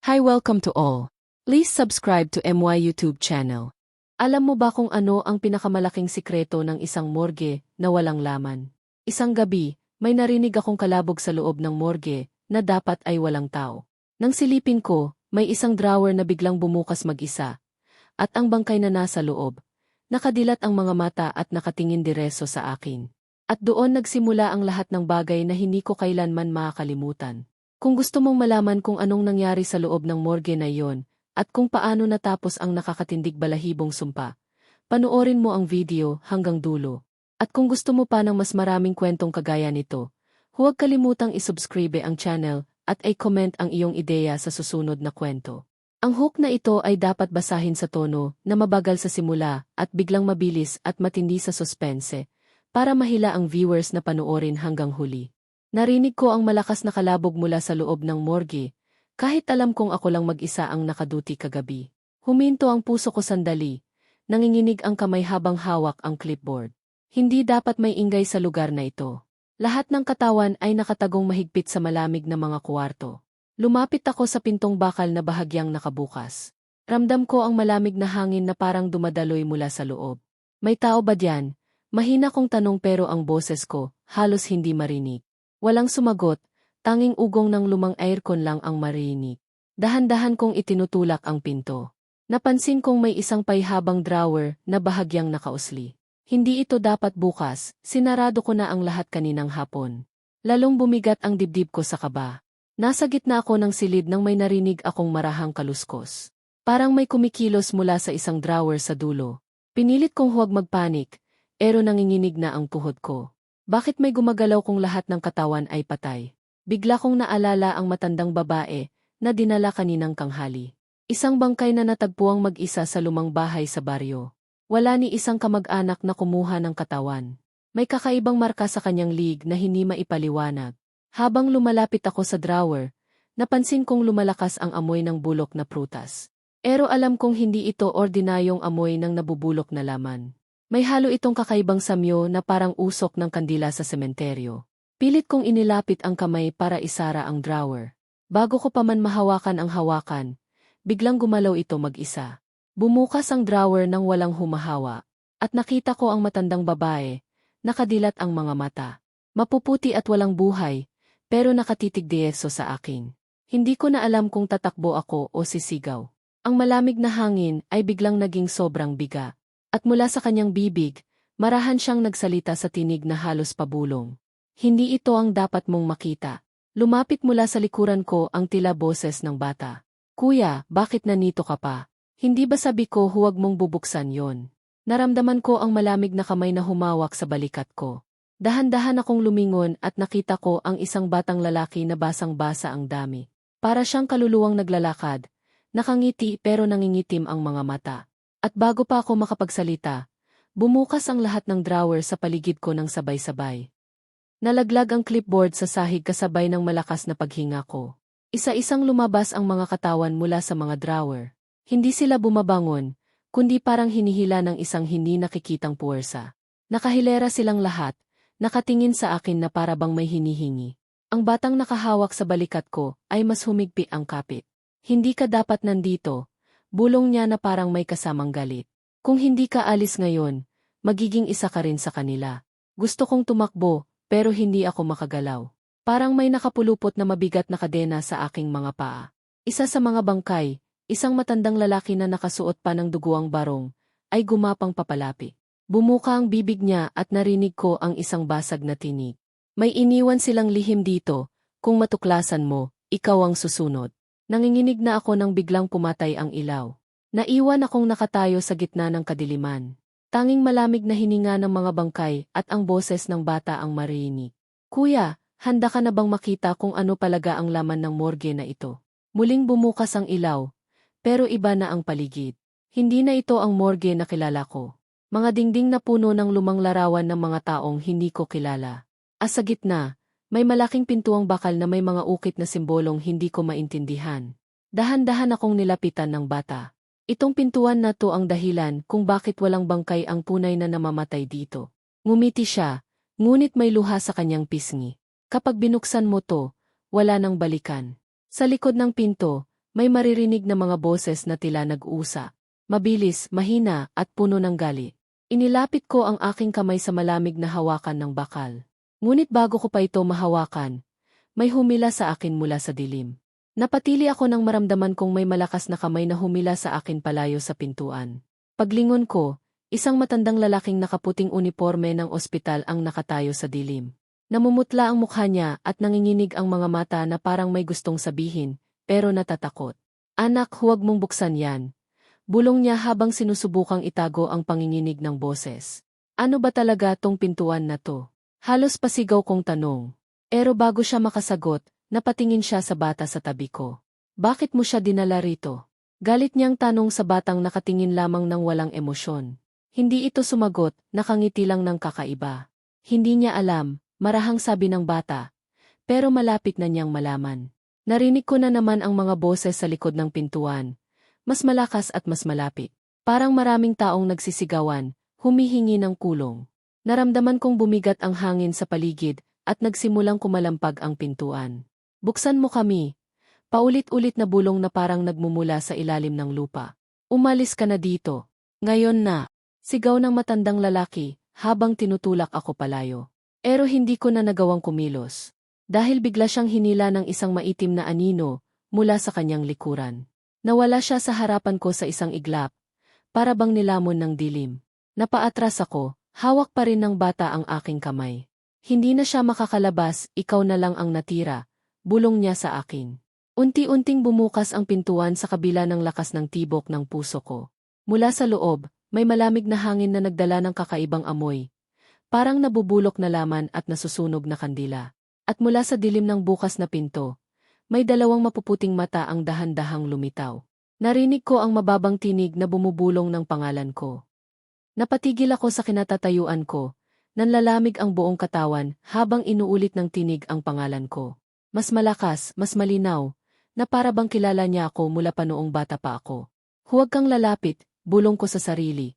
Hi welcome to all. Please subscribe to MY YouTube channel. Alam mo ba kung ano ang pinakamalaking sikreto ng isang morgue na walang laman? Isang gabi, may narinig akong kalabog sa loob ng morgue na dapat ay walang tao. Nang silipin ko, may isang drawer na biglang bumukas mag-isa. At ang bangkay na nasa loob. Nakadilat ang mga mata at nakatingin direso sa akin. At doon nagsimula ang lahat ng bagay na hindi ko kailanman makakalimutan. Kung gusto mong malaman kung anong nangyari sa loob ng morgue na iyon, at kung paano natapos ang nakakatindig balahibong sumpa, panoorin mo ang video hanggang dulo. At kung gusto mo pa ng mas maraming kwentong kagaya nito, huwag kalimutang isubscribe ang channel at i-comment ang iyong ideya sa susunod na kwento. Ang hook na ito ay dapat basahin sa tono na mabagal sa simula at biglang mabilis at matindi sa suspense para mahila ang viewers na panoorin hanggang huli. Narinig ko ang malakas na kalabog mula sa loob ng morgue, kahit alam kong ako lang mag-isa ang nakaduti kagabi. Huminto ang puso ko sandali, nanginginig ang kamay habang hawak ang clipboard. Hindi dapat may ingay sa lugar na ito. Lahat ng katawan ay nakatagong mahigpit sa malamig na mga kwarto. Lumapit ako sa pintong bakal na bahagyang nakabukas. Ramdam ko ang malamig na hangin na parang dumadaloy mula sa loob. May tao ba diyan? Mahina kong tanong pero ang boses ko, halos hindi marinig. Walang sumagot, tanging ugong ng lumang aircon lang ang marinig. Dahan-dahan kong itinutulak ang pinto. Napansin kong may isang payhabang drawer na bahagyang nakausli. Hindi ito dapat bukas, sinarado ko na ang lahat kaninang hapon. Lalong bumigat ang dibdib ko sa kaba. Nasa gitna ako ng silid nang may narinig akong marahang kaluskos. Parang may kumikilos mula sa isang drawer sa dulo. Pinilit kong huwag magpanik, pero nanginginig na ang tuhod ko. Bakit may gumagalaw kung lahat ng katawan ay patay? Bigla kong naalala ang matandang babae na dinala kaninang kanghali. Isang bangkay na natagpuang mag-isa sa lumang bahay sa baryo. Wala ni isang kamag-anak na kumuha ng katawan. May kakaibang marka sa kanyang lig na hindi maipaliwanag. Habang lumalapit ako sa drawer, napansin kong lumalakas ang amoy ng bulok na prutas. Pero alam kong hindi ito ordinaryong amoy ng nabubulok na laman. May halo itong kakaibang samyo na parang usok ng kandila sa sementeryo. Pilit kong inilapit ang kamay para isara ang drawer. Bago ko pa man mahawakan ang hawakan, biglang gumalaw ito mag-isa. Bumukas ang drawer nang walang humahawa, at nakita ko ang matandang babae, nakadilat ang mga mata. Mapuputi at walang buhay, pero nakatitig dieso sa akin. Hindi ko na alam kung tatakbo ako o sisigaw. Ang malamig na hangin ay biglang naging sobrang biga. At mula sa kanyang bibig, marahan siyang nagsalita sa tinig na halos pabulong. Hindi ito ang dapat mong makita. Lumapit mula sa likuran ko ang tila boses ng bata. Kuya, bakit nanito ka pa? Hindi ba sabi ko huwag mong bubuksan yon? Naramdaman ko ang malamig na kamay na humawak sa balikat ko. Dahan-dahan akong lumingon at nakita ko ang isang batang lalaki na basang-basa ang dami. Para siyang kaluluwang naglalakad, nakangiti pero nangingitim ang mga mata. At bago pa ako makapagsalita, bumukas ang lahat ng drawer sa paligid ko ng sabay-sabay. Nalaglag ang clipboard sa sahig kasabay ng malakas na paghinga ko. Isa-isang lumabas ang mga katawan mula sa mga drawer. Hindi sila bumabangon, kundi parang hinihila ng isang hindi nakikitang puwersa. Nakahilera silang lahat, nakatingin sa akin na para bang may hinihingi. Ang batang nakahawak sa balikat ko ay mas humigpi ang kapit. Hindi ka dapat nandito, Bulong niya na parang may kasamang galit. Kung hindi ka alis ngayon, magiging isa ka rin sa kanila. Gusto kong tumakbo, pero hindi ako makagalaw. Parang may nakapulupot na mabigat na kadena sa aking mga paa. Isa sa mga bangkay, isang matandang lalaki na nakasuot pa ng duguang barong, ay gumapang papalapi. Bumuka ang bibig niya at narinig ko ang isang basag na tinig. May iniwan silang lihim dito, kung matuklasan mo, ikaw ang susunod. Nanginginig na ako nang biglang pumatay ang ilaw. Naiwan akong nakatayo sa gitna ng kadiliman. Tanging malamig na hininga ng mga bangkay at ang boses ng bata ang marinig. Kuya, handa ka na bang makita kung ano palaga ang laman ng morgue na ito? Muling bumukas ang ilaw, pero iba na ang paligid. Hindi na ito ang morgue na kilala ko. Mga dingding na puno ng lumang larawan ng mga taong hindi ko kilala. As sa gitna, may malaking pintuang bakal na may mga ukit na simbolong hindi ko maintindihan. Dahan-dahan akong nilapitan ng bata. Itong pintuan na to ang dahilan kung bakit walang bangkay ang punay na namamatay dito. Ngumiti siya, ngunit may luha sa kanyang pisngi. Kapag binuksan mo to, wala nang balikan. Sa likod ng pinto, may maririnig na mga boses na tila nag-usa. Mabilis, mahina, at puno ng gali. Inilapit ko ang aking kamay sa malamig na hawakan ng bakal. Ngunit bago ko pa ito mahawakan, may humila sa akin mula sa dilim. Napatili ako nang maramdaman kong may malakas na kamay na humila sa akin palayo sa pintuan. Paglingon ko, isang matandang lalaking nakaputing uniforme ng ospital ang nakatayo sa dilim. Namumutla ang mukha niya at nanginginig ang mga mata na parang may gustong sabihin, pero natatakot. Anak, huwag mong buksan yan. Bulong niya habang sinusubukang itago ang panginginig ng boses. Ano ba talaga tong pintuan na to? Halos pasigaw kong tanong. Pero bago siya makasagot, napatingin siya sa bata sa tabi ko. Bakit mo siya dinala rito? Galit niyang tanong sa batang nakatingin lamang ng walang emosyon. Hindi ito sumagot, nakangiti lang ng kakaiba. Hindi niya alam, marahang sabi ng bata. Pero malapit na niyang malaman. Narinig ko na naman ang mga boses sa likod ng pintuan, mas malakas at mas malapit. Parang maraming taong nagsisigawan, humihingi ng kulong. Naramdaman kong bumigat ang hangin sa paligid at nagsimulang kumalampag ang pintuan. Buksan mo kami. Paulit-ulit na bulong na parang nagmumula sa ilalim ng lupa. Umalis ka na dito. Ngayon na. Sigaw ng matandang lalaki habang tinutulak ako palayo. Pero hindi ko na nagawang kumilos. Dahil bigla siyang hinila ng isang maitim na anino mula sa kanyang likuran. Nawala siya sa harapan ko sa isang iglap, para bang nilamon ng dilim. Napaatras ako, hawak pa rin ng bata ang aking kamay. Hindi na siya makakalabas, ikaw na lang ang natira, bulong niya sa akin. Unti-unting bumukas ang pintuan sa kabila ng lakas ng tibok ng puso ko. Mula sa loob, may malamig na hangin na nagdala ng kakaibang amoy. Parang nabubulok na laman at nasusunog na kandila. At mula sa dilim ng bukas na pinto, may dalawang mapuputing mata ang dahan-dahang lumitaw. Narinig ko ang mababang tinig na bumubulong ng pangalan ko. Napatigil ako sa kinatatayuan ko, nanlalamig ang buong katawan habang inuulit ng tinig ang pangalan ko. Mas malakas, mas malinaw, na para bang kilala niya ako mula pa noong bata pa ako. Huwag kang lalapit, bulong ko sa sarili.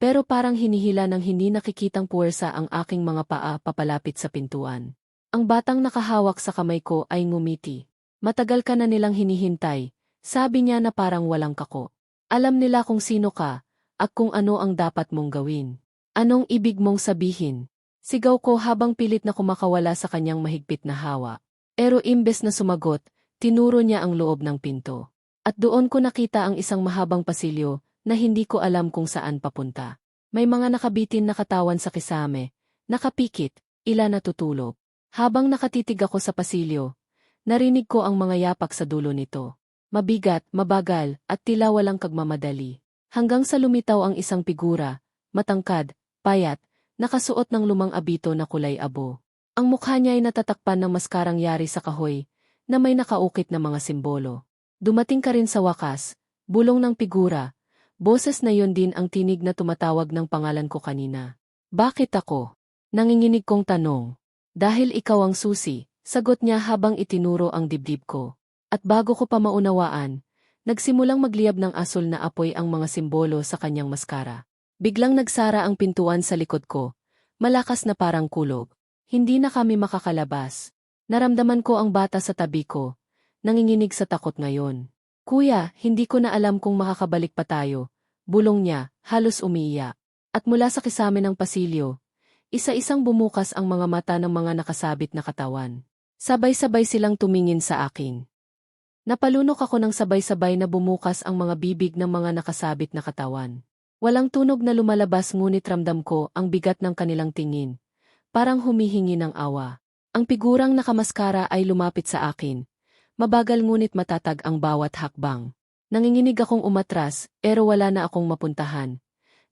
Pero parang hinihila ng hindi nakikitang puwersa ang aking mga paa papalapit sa pintuan. Ang batang nakahawak sa kamay ko ay ngumiti. Matagal ka na nilang hinihintay, sabi niya na parang walang kako. Alam nila kung sino ka, at kung ano ang dapat mong gawin. Anong ibig mong sabihin? Sigaw ko habang pilit na kumakawala sa kanyang mahigpit na hawa. Pero imbes na sumagot, tinuro niya ang loob ng pinto. At doon ko nakita ang isang mahabang pasilyo na hindi ko alam kung saan papunta. May mga nakabitin na katawan sa kisame, nakapikit, ila natutulog. Habang nakatitig ako sa pasilyo, Narinig ko ang mga yapak sa dulo nito. Mabigat, mabagal, at tila walang kagmamadali. Hanggang sa lumitaw ang isang figura, matangkad, payat, nakasuot ng lumang abito na kulay abo. Ang mukha niya ay natatakpan ng maskarang yari sa kahoy, na may nakaukit na mga simbolo. Dumating ka rin sa wakas, bulong ng figura, boses na yon din ang tinig na tumatawag ng pangalan ko kanina. Bakit ako? Nanginginig kong tanong. Dahil ikaw ang susi, Sagot niya habang itinuro ang dibdib ko. At bago ko pa maunawaan, nagsimulang magliyab ng asol na apoy ang mga simbolo sa kanyang maskara. Biglang nagsara ang pintuan sa likod ko, malakas na parang kulog. Hindi na kami makakalabas. Naramdaman ko ang bata sa tabi ko, nanginginig sa takot ngayon. Kuya, hindi ko na alam kung makakabalik pa tayo. Bulong niya, halos umiiyak. At mula sa kisame ng pasilyo, isa-isang bumukas ang mga mata ng mga nakasabit na katawan. Sabay-sabay silang tumingin sa akin. Napalunok ako ng sabay-sabay na bumukas ang mga bibig ng mga nakasabit na katawan. Walang tunog na lumalabas ngunit ramdam ko ang bigat ng kanilang tingin. Parang humihingi ng awa. Ang pigurang nakamaskara ay lumapit sa akin. Mabagal ngunit matatag ang bawat hakbang. Nanginginig akong umatras, pero wala na akong mapuntahan.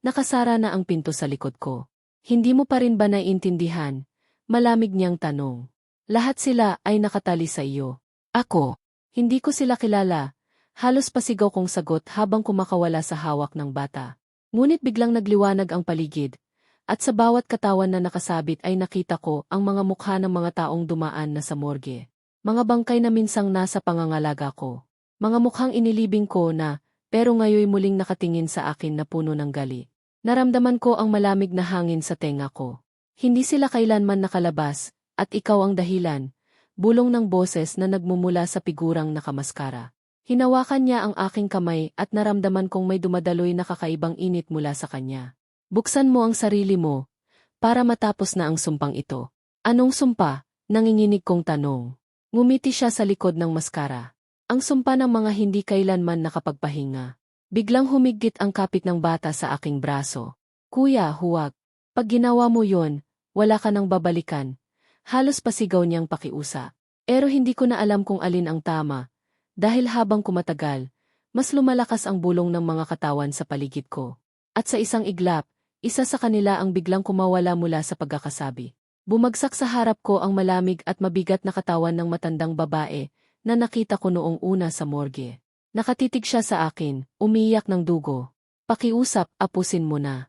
Nakasara na ang pinto sa likod ko. Hindi mo pa rin ba naiintindihan? Malamig niyang tanong. Lahat sila ay nakatali sa iyo. Ako, hindi ko sila kilala. Halos pasigaw kong sagot habang kumakawala sa hawak ng bata. Ngunit biglang nagliwanag ang paligid, at sa bawat katawan na nakasabit ay nakita ko ang mga mukha ng mga taong dumaan na sa morgue. Mga bangkay na minsang nasa pangangalaga ko. Mga mukhang inilibing ko na, pero ngayoy muling nakatingin sa akin na puno ng gali. Naramdaman ko ang malamig na hangin sa tenga ko. Hindi sila kailanman nakalabas, at ikaw ang dahilan, bulong ng boses na nagmumula sa pigurang nakamaskara. Hinawakan niya ang aking kamay at naramdaman kong may dumadaloy na kakaibang init mula sa kanya. Buksan mo ang sarili mo, para matapos na ang sumpang ito. Anong sumpa? Nanginginig kong tanong. Ngumiti siya sa likod ng maskara. Ang sumpa ng mga hindi kailanman nakapagpahinga. Biglang humigit ang kapit ng bata sa aking braso. Kuya, huwag. Pag ginawa mo yon, wala ka nang babalikan. Halos pasigaw niyang pakiusa. Pero hindi ko na alam kung alin ang tama. Dahil habang kumatagal, mas lumalakas ang bulong ng mga katawan sa paligid ko. At sa isang iglap, isa sa kanila ang biglang kumawala mula sa pagkakasabi. Bumagsak sa harap ko ang malamig at mabigat na katawan ng matandang babae na nakita ko noong una sa morgue. Nakatitig siya sa akin, umiyak ng dugo. Pakiusap, apusin mo na.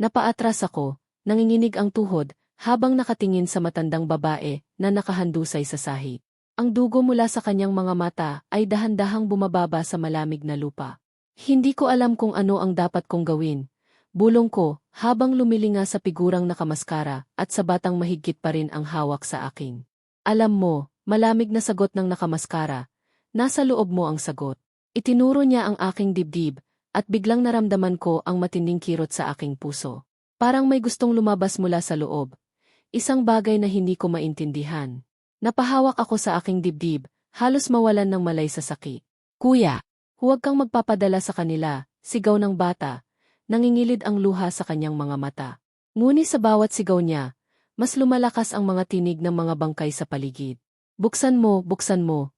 Napaatras ako, nanginginig ang tuhod, habang nakatingin sa matandang babae na nakahandusay sa sahig. Ang dugo mula sa kanyang mga mata ay dahan-dahang bumababa sa malamig na lupa. Hindi ko alam kung ano ang dapat kong gawin, Bulong ko, habang lumilinga sa pigurang nakamaskara at sa batang mahigit pa rin ang hawak sa akin. Alam mo, malamig na sagot ng nakamaskara. Nasa loob mo ang sagot. Itinuro niya ang aking dibdib, at biglang naramdaman ko ang matinding kirot sa aking puso. Parang may gustong lumabas mula sa loob. Isang bagay na hindi ko maintindihan. Napahawak ako sa aking dibdib, halos mawalan ng malay sa sakit. Kuya, huwag kang magpapadala sa kanila, sigaw ng bata, Nangingilid ang luha sa kanyang mga mata. Ngunit sa bawat sigaw niya, mas lumalakas ang mga tinig ng mga bangkay sa paligid. Buksan mo, buksan mo.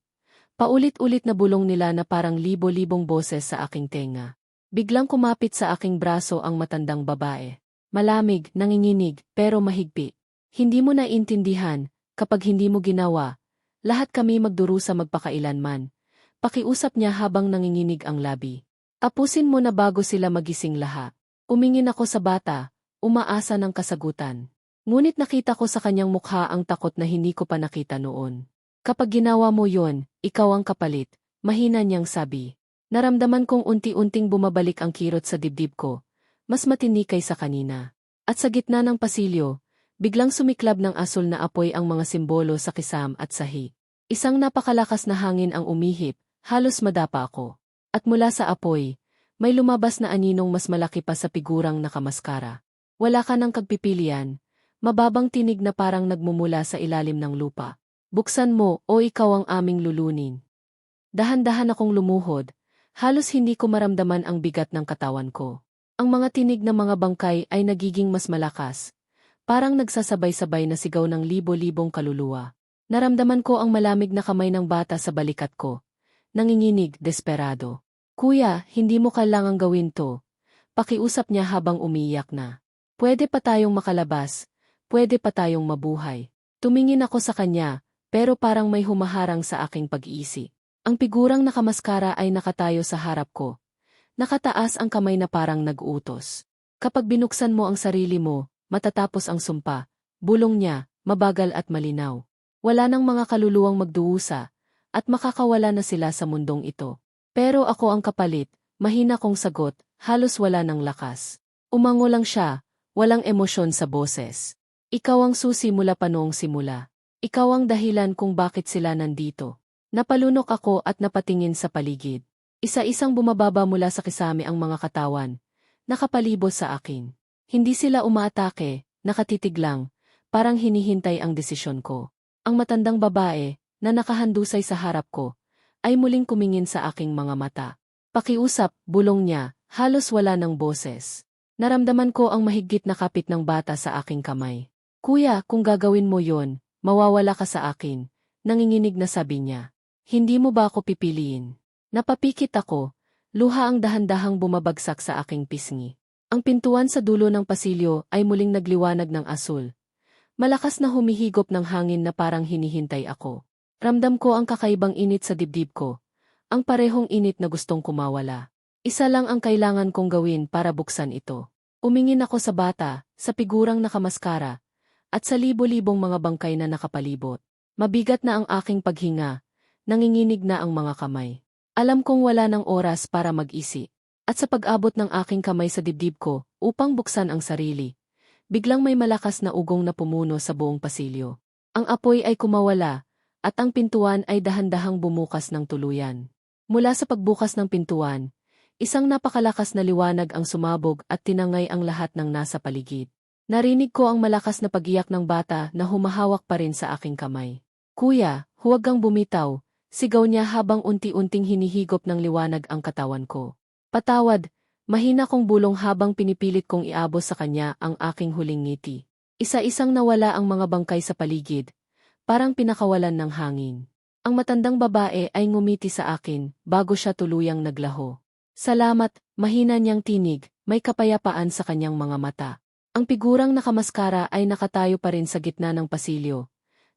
Paulit-ulit na bulong nila na parang libo-libong boses sa aking tenga. Biglang kumapit sa aking braso ang matandang babae. Malamig, nanginginig, pero mahigpit. Hindi mo naintindihan, kapag hindi mo ginawa, lahat kami magdurusa magpakailanman. Pakiusap niya habang nanginginig ang labi. Apusin mo na bago sila magising lahat. Umingin ako sa bata, umaasa ng kasagutan. Ngunit nakita ko sa kanyang mukha ang takot na hindi ko pa nakita noon. Kapag ginawa mo yon, ikaw ang kapalit, mahina niyang sabi. Naramdaman kong unti-unting bumabalik ang kirot sa dibdib ko, mas matindi kaysa kanina. At sa gitna ng pasilyo, biglang sumiklab ng asul na apoy ang mga simbolo sa kisam at sahi. Isang napakalakas na hangin ang umihip, halos madapa ako. At mula sa apoy, may lumabas na aninong mas malaki pa sa pigurang nakamaskara. Wala ka ng kagpipilian, mababang tinig na parang nagmumula sa ilalim ng lupa. Buksan mo o ikaw ang aming lulunin. Dahan-dahan akong lumuhod, halos hindi ko maramdaman ang bigat ng katawan ko. Ang mga tinig ng mga bangkay ay nagiging mas malakas, parang nagsasabay-sabay na sigaw ng libo-libong kaluluwa. Naramdaman ko ang malamig na kamay ng bata sa balikat ko, nanginginig, desperado. Kuya, hindi mo kailangang gawin to. Pakiusap niya habang umiyak na. Pwede pa tayong makalabas, pwede pa tayong mabuhay. Tumingin ako sa kanya, pero parang may humaharang sa aking pag-iisi. Ang pigurang nakamaskara ay nakatayo sa harap ko. Nakataas ang kamay na parang nag-utos. Kapag binuksan mo ang sarili mo, matatapos ang sumpa. Bulong niya, mabagal at malinaw. Wala nang mga kaluluwang magduusa, at makakawala na sila sa mundong ito. Pero ako ang kapalit, mahina kong sagot, halos wala ng lakas. Umango lang siya, walang emosyon sa boses. Ikaw ang susi mula pa noong simula. Ikaw ang dahilan kung bakit sila nandito. Napalunok ako at napatingin sa paligid. Isa-isang bumababa mula sa kisame ang mga katawan. Nakapalibos sa akin. Hindi sila umaatake, nakatitig lang, parang hinihintay ang desisyon ko. Ang matandang babae, na nakahandusay sa harap ko, ay muling kumingin sa aking mga mata. Pakiusap, bulong niya, halos wala ng boses. Naramdaman ko ang mahigit na kapit ng bata sa aking kamay. Kuya, kung gagawin mo yon, mawawala ka sa akin, nanginginig na sabi niya. Hindi mo ba ako pipiliin? Napapikit ako, luha ang dahan-dahang bumabagsak sa aking pisngi. Ang pintuan sa dulo ng pasilyo ay muling nagliwanag ng asul. Malakas na humihigop ng hangin na parang hinihintay ako. Ramdam ko ang kakaibang init sa dibdib ko. Ang parehong init na gustong kumawala. Isa lang ang kailangan kong gawin para buksan ito. Umingin ako sa bata, sa pigurang nakamaskara, at sa libo-libong mga bangkay na nakapalibot. Mabigat na ang aking paghinga, nanginginig na ang mga kamay. Alam kong wala ng oras para mag-isi. At sa pag-abot ng aking kamay sa dibdib ko, upang buksan ang sarili, biglang may malakas na ugong na pumuno sa buong pasilyo. Ang apoy ay kumawala, at ang pintuan ay dahan-dahang bumukas ng tuluyan. Mula sa pagbukas ng pintuan, isang napakalakas na liwanag ang sumabog at tinangay ang lahat ng nasa paligid. Narinig ko ang malakas na pagiyak ng bata na humahawak pa rin sa aking kamay. Kuya, huwag kang bumitaw, sigaw niya habang unti-unting hinihigop ng liwanag ang katawan ko. Patawad, mahina kong bulong habang pinipilit kong iabos sa kanya ang aking huling ngiti. Isa-isang nawala ang mga bangkay sa paligid, parang pinakawalan ng hangin. Ang matandang babae ay ngumiti sa akin bago siya tuluyang naglaho. Salamat, mahina niyang tinig, may kapayapaan sa kanyang mga mata. Ang figurang nakamaskara ay nakatayo pa rin sa gitna ng pasilyo.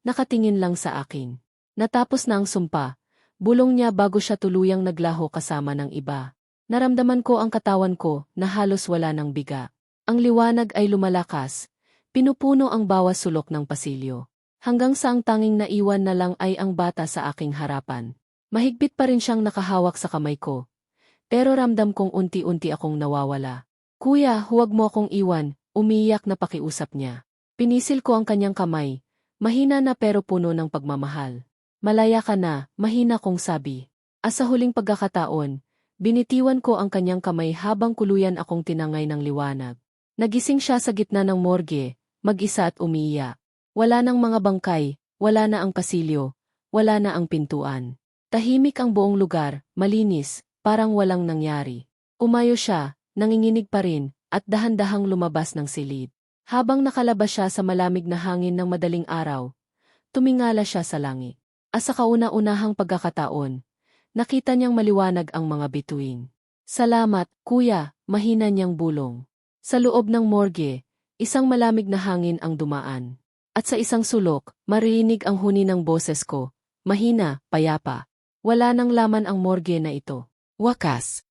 Nakatingin lang sa akin. Natapos na ang sumpa, bulong niya bago siya tuluyang naglaho kasama ng iba. Naramdaman ko ang katawan ko na halos wala ng biga. Ang liwanag ay lumalakas, pinupuno ang bawas sulok ng pasilyo. Hanggang sa ang tanging naiwan na lang ay ang bata sa aking harapan. Mahigpit pa rin siyang nakahawak sa kamay ko. Pero ramdam kong unti-unti akong nawawala. Kuya, huwag mo akong iwan, umiyak na pakiusap niya. Pinisil ko ang kanyang kamay, mahina na pero puno ng pagmamahal. Malaya ka na, mahina kong sabi. As sa huling pagkakataon, binitiwan ko ang kanyang kamay habang kuluyan akong tinangay ng liwanag. Nagising siya sa gitna ng morgue, mag-isa at umiiyak. Wala nang mga bangkay, wala na ang pasilyo, wala na ang pintuan. Tahimik ang buong lugar, malinis, parang walang nangyari. Umayo siya, nanginginig pa rin, at dahan-dahang lumabas ng silid. Habang nakalabas siya sa malamig na hangin ng madaling araw, tumingala siya sa langit. As sa kauna-unahang pagkakataon, nakita niyang maliwanag ang mga bituin. Salamat, kuya, mahina niyang bulong. Sa loob ng morgue, isang malamig na hangin ang dumaan. At sa isang sulok, marinig ang huni ng boses ko, mahina, payapa. Wala nang laman ang morgue na ito. Wakas,